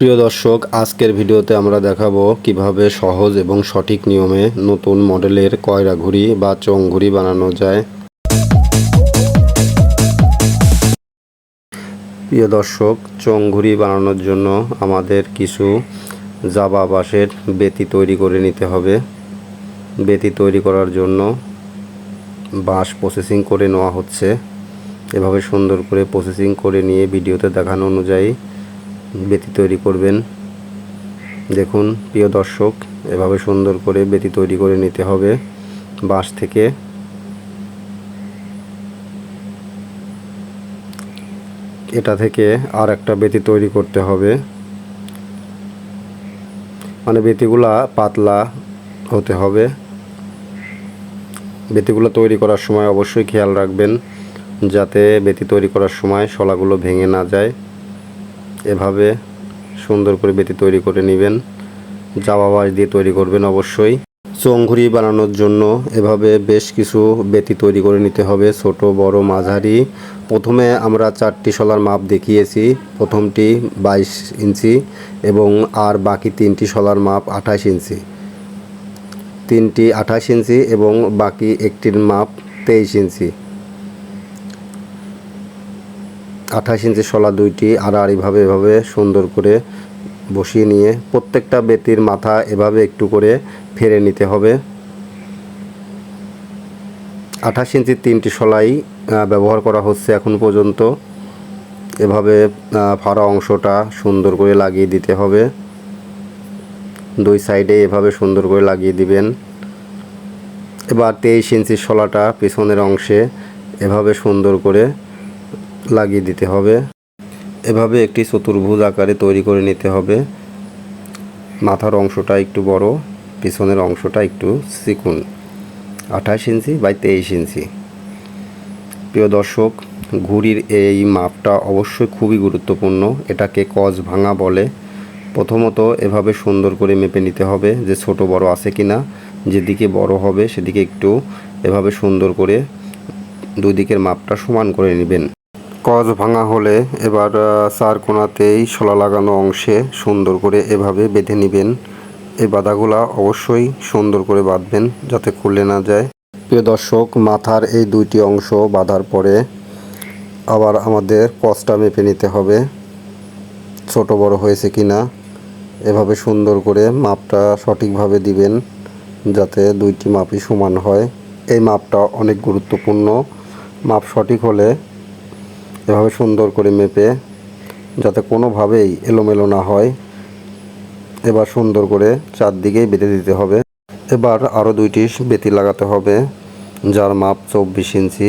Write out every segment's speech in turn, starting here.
প্রিয় দর্শক, আজকের ভিডিওতে আমরা দেখাবো কীভাবে সহজ এবং সঠিক নিয়মে নতুন মডেলের কয়রা ঘুড়ি বা চোং ঘুড়ি বানানো যায়। প্রিয় দর্শক চোং ঘুড়ি বানানোর জন্য আমাদের কিছু জাবা বাঁশের বেতি তৈরি করে নিতে হবে। বেতি তৈরি করার জন্য বাঁশ প্রসেসিং করে নেওয়া হচ্ছে। এভাবে সুন্দর করে প্রসেসিং করে নিয়ে ভিডিওতে দেখানো অনুযায়ী বেতি তৈরি করবেন। দেখুন, প্রিয় দর্শক, এভাবে সুন্দর করে বেতি তৈরি করে নিতে হবে বাঁশ থেকে। এটা থেকে আর একটা বেতি তৈরি করতে হবে। মানে বেতিগুলা পাতলা হতে হবে। বেতিগুলো তৈরি করার সময় অবশ্যই খেয়াল রাখবেন, যাতে বেতি তৈরি করার সময় শলাগুলো ভেঙে না যায়। এভাবে সুন্দর করে বেতি তৈরি করে নেবেন। জামা বাঁশ দিয়ে তৈরি করবেন অবশ্যই। চোংঘুরি বানানোর জন্য এভাবে বেশ কিছু বেতি তৈরি করে নিতে হবে, ছোট, বড়, মাঝারি। প্রথমে আমরা চারটি শলার মাপ দেখিয়েছি। প্রথমটি বাইশ ইঞ্চি এবং আর বাকি তিনটি শলার মাপ আঠাশ ইঞ্চি। তিনটি আঠাশ ইঞ্চি এবং বাকি একটির মাপ তেইশ ইঞ্চি। আঠাশ ইঞ্চি শলা দুইটি আড়াআড়িভাবে এভাবে সুন্দর করে বসিয়ে নিয়ে প্রত্যেকটা বেতির মাথা এভাবে একটু করে ফেরে নিতে হবে। আঠাশ ইঞ্চির তিনটি শলাই ব্যবহার করা হচ্ছে এখন পর্যন্ত। এভাবে ফাড়া অংশটা সুন্দর করে লাগিয়ে দিতে হবে। দুই সাইডে এভাবে সুন্দর করে লাগিয়ে দিবেন। এবার তেইশ ইঞ্চির শলাটা পিছনের অংশে এভাবে সুন্দর করে লাগিয়ে দিতে হবে। এভাবে একটি চতুর্ভুজ আকারে তৈরি করে নিতে হবে। মাথার অংশটা একটু বড়, পিছনের অংশটা একটু চিকুন, আঠাশ ইঞ্চি বাই তেইশ ইঞ্চি। প্রিয় দর্শক, ঘুড়ির এই মাপটা অবশ্যই খুবই গুরুত্বপূর্ণ। এটাকে কজ ভাঙা বলে। প্রথমত এভাবে সুন্দর করে মেপে নিতে হবে যে ছোট বড় আছে কিনা। যেদিকে বড় হবে সেদিকে একটু এভাবে সুন্দর করে দুই দিকের মাপটা সমান করে নেবেন। কজ ভাঙা হলে এবার চার কোণাতেই শলা লাগানো অংশে সুন্দর করে এভাবে বেঁধে নেবেন। এই বাধাগুলা অবশ্যই সুন্দর করে বাঁধবেন যাতে খুলে না যায়। প্রিয় দর্শক, মাথার এই দুইটি অংশ বাঁধার পরে আবার আমাদের কজটা মেপে নিতে হবে। ছোট বড় হয়েছে কি না এভাবে সুন্দর করে মাপটা সঠিকভাবে দিবেন যাতে দুইটি মাপই সমান হয়। এই মাপটা অনেক গুরুত্বপূর্ণ। মাপ সঠিক হলে এভাবে সুন্দর করে মেপে যাতে কোনোভাবেই এলোমেলো না হয়, এবার সুন্দর করে চারদিকেই বেঁধে দিতে হবে। এবার আরও দুইটি বেতি লাগাতে হবে, যার মাপ চব্বিশ ইঞ্চি,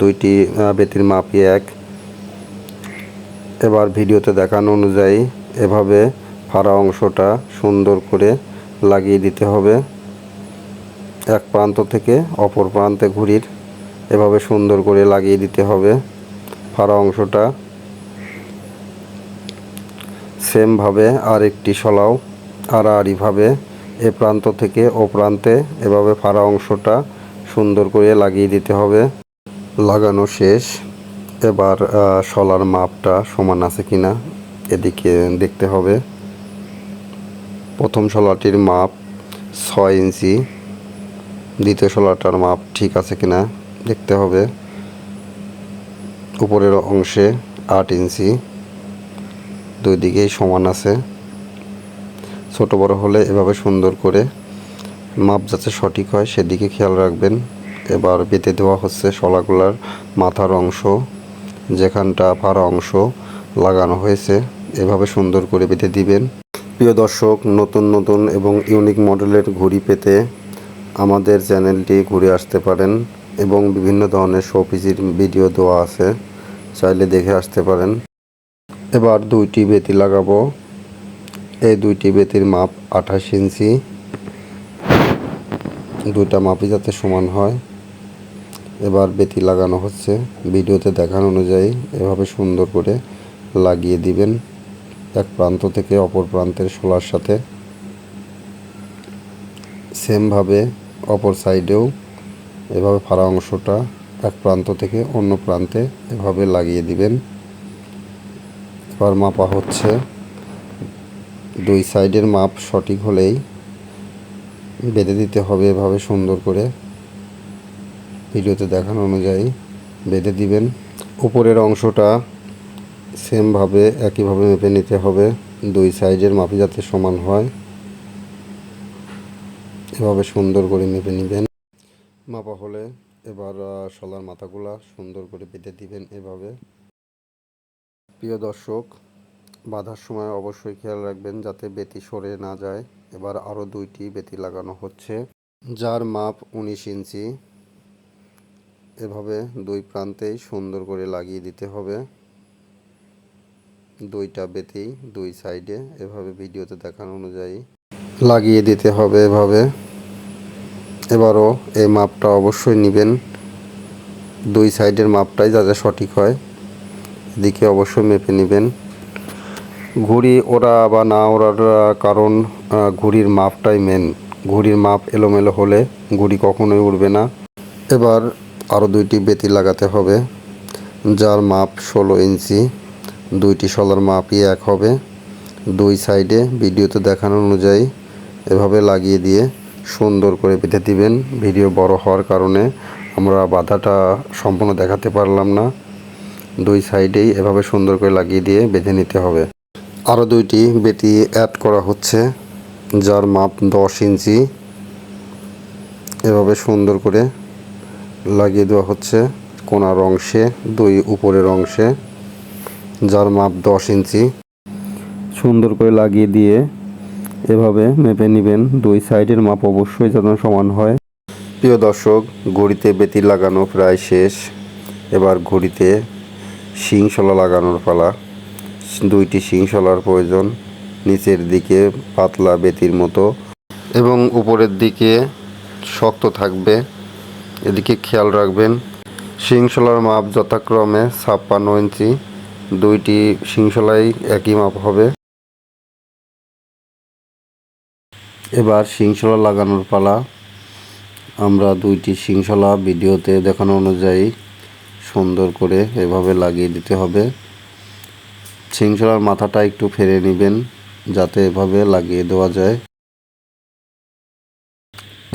দুইটি বেতির মাপই এক। এবার ভিডিওতে দেখানো অনুযায়ী এভাবে ফাড়া অংশটা সুন্দর করে লাগিয়ে দিতে হবে। এক প্রান্ত থেকে অপর প্রান্তে ঘুড়ির এভাবে সুন্দর করে লাগিয়ে দিতে হবে। ফাড়া অংশটা। সেমভাবে আর একটি শলাও আড়াআড়িভাবে এ প্রান্ত থেকে ও প্রান্তে এভাবে ফাড়া অংশটা সুন্দর করে লাগিয়ে দিতে হবে। লাগানো শেষ। এবার শলার মাপটা সমান আছে কিনা এদিকে দেখতে হবে। প্রথম শলাটির মাপ ছয় ইঞ্চি। দ্বিতীয় শলাটার মাপ ঠিক আছে কিনা দেখতে হবে। উপরের অংশে আট ইঞ্চি, দুই দিকেই সমান আছে। ছোট বড় হলে এভাবে সুন্দর করে মাপ যাতে সঠিক হয়, সেদিকে খেয়াল রাখবেন। এবার বেঁধে দেওয়া হচ্ছে শলাগুলার মাথার অংশ, যেখানটা ফাড়া অংশ লাগানো হয়েছে। এভাবে সুন্দর করে বেঁধে দিবেন। প্রিয় দর্শক, নতুন নতুন এবং ইউনিক মডেলের ঘুড়ি পেতে আমাদের চ্যানেলটি ঘুরে আসতে পারেন এবং বিভিন্ন ধরনের শোপিসির ভিডিও দেওয়া আছে। চাইলে দেখে আসতে পারেন। এবার দুইটি বেতি লাগাবো। এই দুইটি বেতির মাপ আঠাশ ইঞ্চি। দুইটা মাপই যাতে সমান হয়। এবার বেতি লাগানো হচ্ছে। ভিডিওতে দেখানো অনুযায়ী এভাবে সুন্দর করে লাগিয়ে দিবেন এক প্রান্ত থেকে অপর প্রান্তের শোলার সাথে। সেমভাবে অপর সাইডেও এভাবে ফাড়া অংশটা এক প্রান্ত থেকে অন্য প্রান্তে এভাবে লাগিয়ে দিবেন। এবার মাপা হচ্ছে। দুই সাইডের মাপ সঠিক হলেই বেঁধে দিতে হবে এভাবে সুন্দর করে। ভিডিওতে দেখানো অনুযায়ী বেঁধে দিবেন। উপরের অংশটা সেমভাবে একইভাবে মেপে নিতে হবে। দুই সাইডের মাপি যাতে সমান হয়। এভাবে সুন্দর করে মেপে নেবেন। মাপা হলে এবার শলার মাথাগুলা সুন্দর করে বেঁধে দিবেন এভাবে। প্রিয় দর্শক, বাঁধার সময় অবশ্যই খেয়াল রাখবেন যাতে বেতি সরে না যায়। এবার আরও দুইটি বেতি লাগানো হচ্ছে, যার মাপ উনিশ ইঞ্চি। এভাবে দুই প্রান্তেই সুন্দর করে লাগিয়ে দিতে হবে। দুইটা বেতি দুই সাইডে এভাবে ভিডিওতে দেখানো অনুযায়ী লাগিয়ে দিতে হবে এভাবে। এবারও এই মাপটা অবশ্যই নেবেন। দুই সাইডের মাপটাই যাতে সঠিক হয়। এদিকে অবশ্যই মেপে নেবেন। ঘুড়ি ওরা বা না ওড়ার কারণ ঘুড়ির মাপটাই মেন ঘুড়ির মাপ এলোমেলো হলে ঘুড়ি কখনোই উড়বে না। এবার আরও দুইটি বেতি লাগাতে হবে, যার মাপ ষোলো ইঞ্চি। দুইটি শলার মাপই এক হবে। দুই সাইডে ভিডিওতে দেখানো অনুযায়ী এভাবে লাগিয়ে দিয়ে সুন্দর করে বেঁধে দিবেন। ভিডিও বড় হওয়ার কারণে আমরা বাধাটা সম্পূর্ণ দেখাতে পারলাম না। দুই সাইডেই এভাবে সুন্দর করে লাগিয়ে দিয়ে বেঁধে নিতে হবে। আরও দুইটি বেতি অ্যাড করা হচ্ছে, যার মাপ দশ ইঞ্চি। এভাবে সুন্দর করে লাগিয়ে দেওয়া হচ্ছে কোনার অংশে, দুই উপরের অংশে, যার মাপ দশ ইঞ্চি। সুন্দর করে লাগিয়ে দিয়ে এভাবে মেপে নেবেন। দুই সাইডের মাপ অবশ্যই যেন সমান হয়। প্রিয় দর্শক, ঘড়িতে বেতি লাগানো প্রায় শেষ। এবার ঘড়িতে শিংশলা লাগানোর পালা। দুইটি শিংশলার প্রয়োজন। নিচের দিকে পাতলা বেতির মতো। এবং উপরের দিকে শক্ত থাকবে। এদিকে খেয়াল রাখবেন শিংশলার মাপ যথাক্রমে ছাপ্পান্ন ইঞ্চি। দুইটি শিংশলাই একই মাপ হবে। এবার শিংশলা লাগানোর পালা। আমরা দুইটি শিংশলা ভিডিওতে দেখানো অনুযায়ী সুন্দর করে এভাবে লাগিয়ে দিতে হবে। শিংশলার মাথাটা একটু ফেরে নেবেন যাতে এভাবে লাগিয়ে দেওয়া যায়।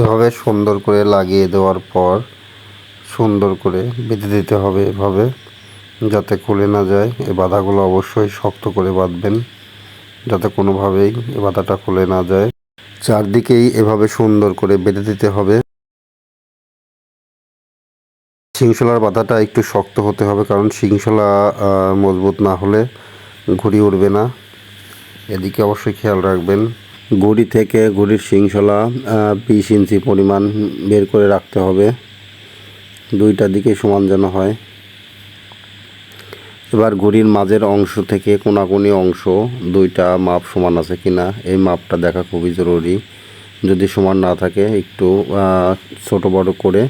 এভাবে সুন্দর করে লাগিয়ে দেওয়ার পর সুন্দর করে বেঁধে দিতে হবে এভাবে যাতে খুলে না যায়। এ বাধাগুলো অবশ্যই শক্ত করে বাঁধবেন যাতে কোনোভাবেই এ বাধাটা খুলে না যায়। চারদিকেই এভাবে সুন্দর করে বেঁধে দিতে হবে। শিংশলার বাধাটা একটু শক্ত হতে হবে, কারণ শিংশলা মজবুত না হলে ঘুড়ি উঠবে না। এদিকে অবশ্যই খেয়াল রাখবেন, ঘুড়ি থেকে ঘুড়ির শিংশলা বিশ ইঞ্চি পরিমাণ বের করে রাখতে হবে। দুইটা দিকে সমান যেন হয়। এবার ঘুড়ির মাঝের অংশ থেকে কোনাকুনি অংশ, দুইটা মাপ সমান আছে কিনা, এই মাপটা দেখা খুবই জরুরি। যদি সমান না থাকে, একটু ছোট বড় করে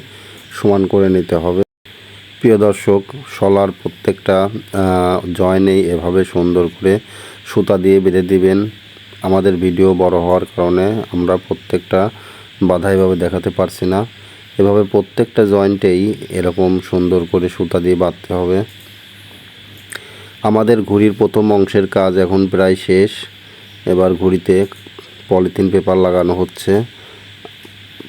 সমান করে নিতে হবে। প্রিয় দর্শক, শলার প্রত্যেকটা জয়েনেই এভাবে সুন্দর করে সুতা দিয়ে বেঁধে দিবেন। আমাদের ভিডিও বড় হওয়ার কারণে আমরা প্রত্যেকটা বাধা এভাবে দেখাতে পারছি না। এভাবে প্রত্যেকটা জয়েন্টেই এরকম সুন্দর করে সুতা দিয়ে বাঁধতে হবে। আমাদের ঘুড়ির প্রথম অংশের কাজ এখন প্রায় শেষ। এবার ঘুড়িতে পলিথিন পেপার লাগানো হচ্ছে।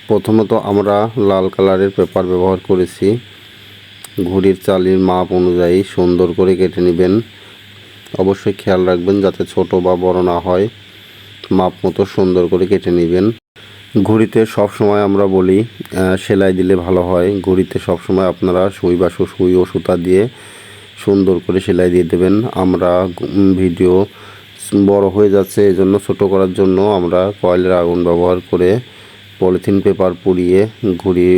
প্রথমত আমরা লাল কালারের পেপার ব্যবহার করেছি। ঘুড়ির চালির মাপ অনুযায়ী সুন্দর করে কেটে নেবেন। অবশ্যই খেয়াল রাখবেন যাতে ছোট বা বড় না হয়। মাপ মতো সুন্দর করে কেটে নেবেন। ঘুড়িতে সব সময় আমরা বলি সেলাই দিলে ভালো হয়। ঘুড়িতে সব সময় আপনারা সুই বা সুই ও সুতা দিয়ে সুন্দর করে সেলাই দিয়ে দেবেন। আমরা ভিডিও বড় হয়ে যাচ্ছে এই জন্য ছোটো করার জন্য আমরা কয়েলের আগুন ব্যবহার করে পলিথিন পেপার পুড়িয়ে ঘুড়ি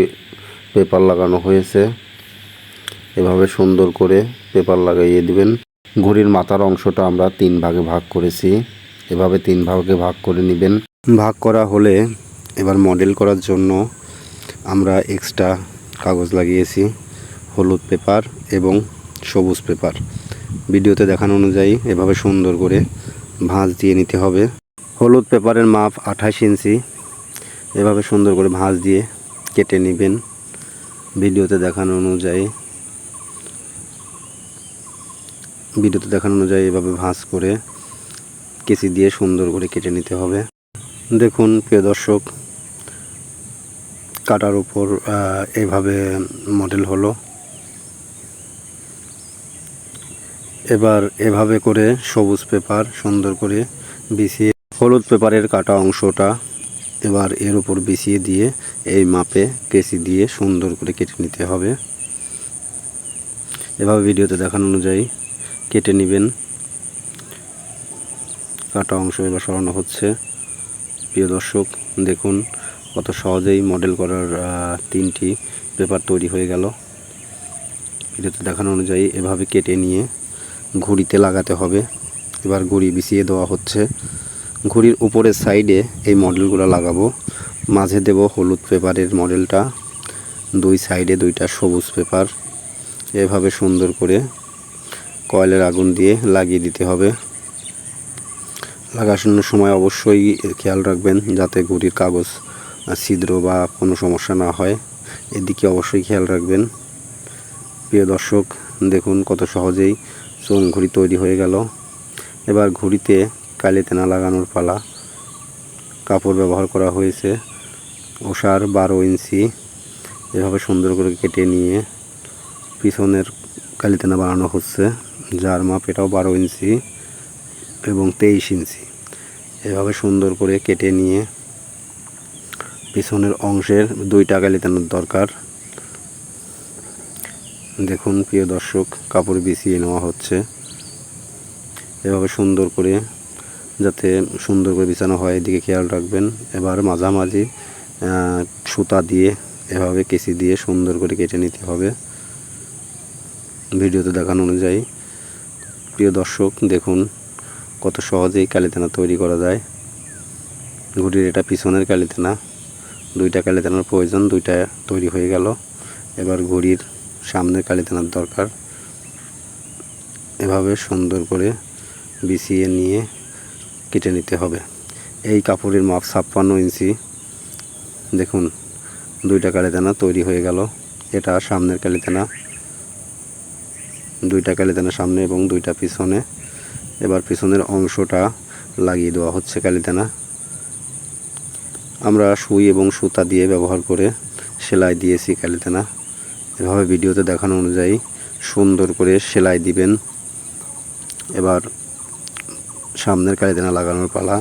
পেপার লাগানো হয়েছে। এভাবে সুন্দর করে পেপার লাগাইয়ে দিবেন। ঘুড়ির মাথার অংশটা আমরা তিন ভাগে ভাগ করেছি। এভাবে তিন ভাগে ভাগ করে নেবেন। ভাগ করা হলে এবার মডেল করার জন্য আমরা এক্সট্রা কাগজ লাগিয়েছি, হলুদ পেপার এবং সবুজ পেপার। ভিডিওতে দেখানো অনুযায়ী এভাবে সুন্দর করে ভাঁজ দিয়ে নিতে হবে। হলুদ পেপারের মাপ আঠাশ ইঞ্চি। এভাবে সুন্দর করে ভাঁজ দিয়ে কেটে নেবেন। ভিডিওতে দেখানো অনুযায়ী ভিডিওতে দেখানো অনুযায়ী এভাবে ভাঁজ করে কেসি দিয়ে সুন্দর করে কেটে নিতে হবে। দেখুন, প্রিয় দর্শক, কাটার উপর এভাবে মডেল হলো। এবার এভাবে করে সবুজ পেপার সুন্দর করে বিছিয়ে হলুদ পেপারের কাটা অংশটা এবার এর উপর বিছিয়ে দিয়ে এই মাপে কেসি দিয়ে সুন্দর করে কেটে নিতে হবে। এভাবে ভিডিওতে দেখানো অনুযায়ী কেটে নেবেন। কাটা অংশ এবার সরানো হচ্ছে। প্রিয় দর্শক, দেখুন কত সহজেই মডেল করার তিনটি পেপার তৈরি হয়ে গেল। ভিডিওতে দেখানো অনুযায়ী এভাবে কেটে নিয়ে ঘুড়িতে লাগাতে হবে। এবার ঘুড়ি বিছিয়ে দেওয়া হচ্ছে। ঘুড়ির উপরের সাইডে এই মডেলগুলো লাগাবো। মাঝে দেব হলুদ পেপারের মডেলটা। দুই সাইডে দুইটা সবুজ পেপার। এভাবে সুন্দর করে কয়েলের আগুন দিয়ে লাগিয়ে দিতে হবে। লাগানোর সময় অবশ্যই খেয়াল রাখবেন যাতে ঘুড়ির কাগজ ছিদ্র বা কোনো সমস্যা না হয়। এদিকে অবশ্যই খেয়াল রাখবেন। প্রিয় দর্শক, দেখুন কত সহজেই চোঙ ঘুড়ি তৈরি হয়ে গেল। এবার ঘুড়িতে কালিতে না লাগানোর পালা। কাপড় ব্যবহার করা হয়েছে। ওষার বারো ইঞ্চি। এভাবে সুন্দর করে কেটে নিয়ে পিছনের কালিতেনা বানানো হচ্ছে। যার মাপ এটাও বারো ইঞ্চি এবং তেইশ ইঞ্চি। এভাবে সুন্দর করে কেটে নিয়ে পিছনের অংশের দুইটা কালিতানোর দরকার। দেখুন, প্রিয় দর্শক, কাপড় বিছিয়ে নেওয়া হচ্ছে। এভাবে সুন্দর করে, যাতে সুন্দর করে বিছানো হয়, এদিকে খেয়াল রাখবেন। এবার মাঝামাঝি সুতা দিয়ে, এভাবে কেসি দিয়ে সুন্দর করে কেটে নিতে হবে। ভিডিওতে দেখানো অনুযায়ী, প্রিয় দর্শক, দেখুন কত সহজেই কালিতেনা তৈরি করা যায়। ঘুড়ির এটা পিছনের কালিতেনা, দুইটা কালিতেনার প্রয়োজন, দুইটা তৈরি হয়ে গেল। এবার ঘুড়ির সামনের কালিতেনার দরকার। এভাবে সুন্দর করে বিছিয়ে নিয়ে কেটে নিতে হবে। এই কাপড়ের মাপ ছাপ্পান্ন ইঞ্চি। দেখুন, দুইটা কালিদানা তৈরি হয়ে গেল। এটা সামনের কালিদানা দুইটা কালিদানা সামনে এবং দুইটা পিছনে। এবার পিছনের অংশটা লাগিয়ে দেওয়া হচ্ছে কালিদানা আমরা সুই এবং সুতা দিয়ে ব্যবহার করে সেলাই দিয়েছি কালিদানা এভাবে ভিডিওতে দেখানো অনুযায়ী সুন্দর করে সেলাই দিবেন। এবার সামনের কালিদানা লাগানোর পালা।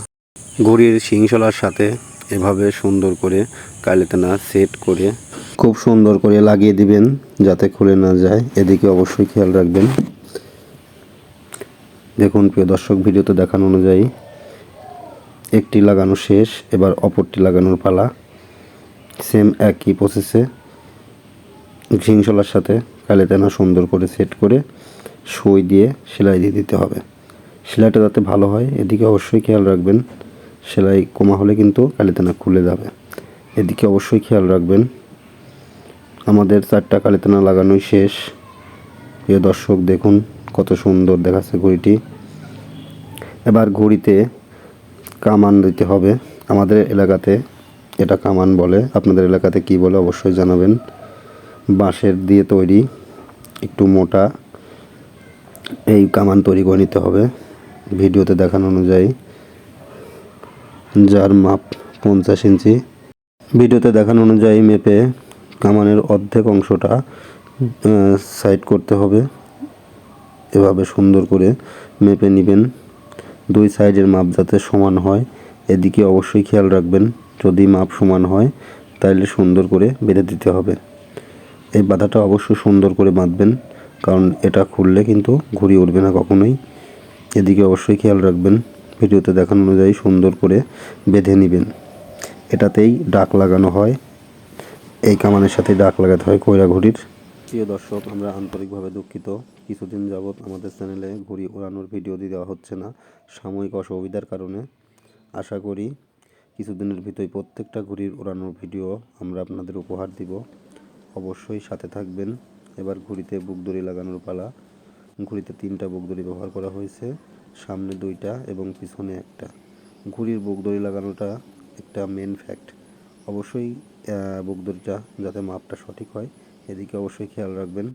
ঘড়ির শিংশলার সাথে এভাবে সুন্দর করে কালিদানা সেট করে খুব সুন্দর করে লাগিয়ে দিবেন যাতে খুলে না যায়। এদিকে অবশ্যই খেয়াল রাখবেন। দেখুন, প্রিয় দর্শক, ভিডিওতে দেখানো অনুযায়ী একটি লাগানো শেষ, এবার অপরটি লাগানোর পালা। সেম একই প্রসেসে ঝিংসলার সাথে কালিদানা সুন্দর করে সেট করে সুই দিয়ে সেলাই দিয়ে দিতে হবে। সেলাইটা যাতে ভালো হয়, এদিকে অবশ্যই খেয়াল রাখবেন, সেলাই কমা হলে কিন্তু কালিদানা খুলে যাবে। এদিকে অবশ্যই খেয়াল রাখবেন, আমাদের চারটা কালিদানা লাগানোই শেষ। প্রিয় দর্শক, দেখুন কত সুন্দর দেখাচ্ছে ঘড়িটি। এবার ঘড়িতে কামান দিতে হবে। আমাদের এলাকাতে এটা কামান বলে, আপনাদের এলাকাতে কি বলে অবশ্যই জানাবেন। বাঁশের দিয়ে তৈরি একটু মোটা এই কামান তৈরি করে নিতে হবে ভিডিওতে দেখানো অনুযায়ী। যার মাপ পঞ্চাশ ইঞ্চি। ভিডিওতে দেখানো অনুযায়ী মেপে কামানের অর্ধেক অংশটা সাইড করতে হবে। এভাবে সুন্দর করে মেপে নেবেন। দুই সাইডের মাপ যাতে সমান হয়। এদিকে অবশ্যই খেয়াল রাখবেন, যদি মাপ সমান হয় তাহলে সুন্দর করে বেঁধে দিতে হবে। এই বাধাটা অবশ্যই সুন্দর করে বাঁধবেন, কারণ এটা খুললে কিন্তু ঘুরিয়ে উঠবে না কখনোই। এদিকে অবশ্যই খেয়াল রাখবেন, ভিডিওতে দেখানো অনুযায়ী সুন্দর করে বেঁধে নেবেন। এটাতেই ডাক লাগানো হয়, এই কামানের সাথে ডাক লাগাতে হয় কয়রা ঘুড়ির। প্রিয় দর্শক, আমরা আন্তরিকভাবে দুঃখিত। কিছুদিন যাবৎ আমাদের চ্যানেলে ঘুড়ি ওড়ানোর ভিডিও দিয়ে দেওয়া হচ্ছে না, সাময়িক অসুবিধার কারণে। আশা করি কিছুদিনের ভিতরে প্রত্যেকটা ঘুড়ির ওড়ানোর ভিডিও আমরা আপনাদের উপহার দিব। অবশ্যই সাথে থাকবেন। এবার ঘুড়িতে বুকদড়ি লাগানোর পালা। ঘুড়িতে তিনটা বুক দড়ি ব্যবহার করা হয়েছে। সামনে দুইটা এবং পিছনে একটা। ঘুড়ির বুক দড়ি লাগানোটা একটা মেন ফ্যাক্ট অবশ্যই বুক দড়িটা যাতে মাপটা সঠিক হয়। এদিকে অবশ্যই খেয়াল রাখবেন।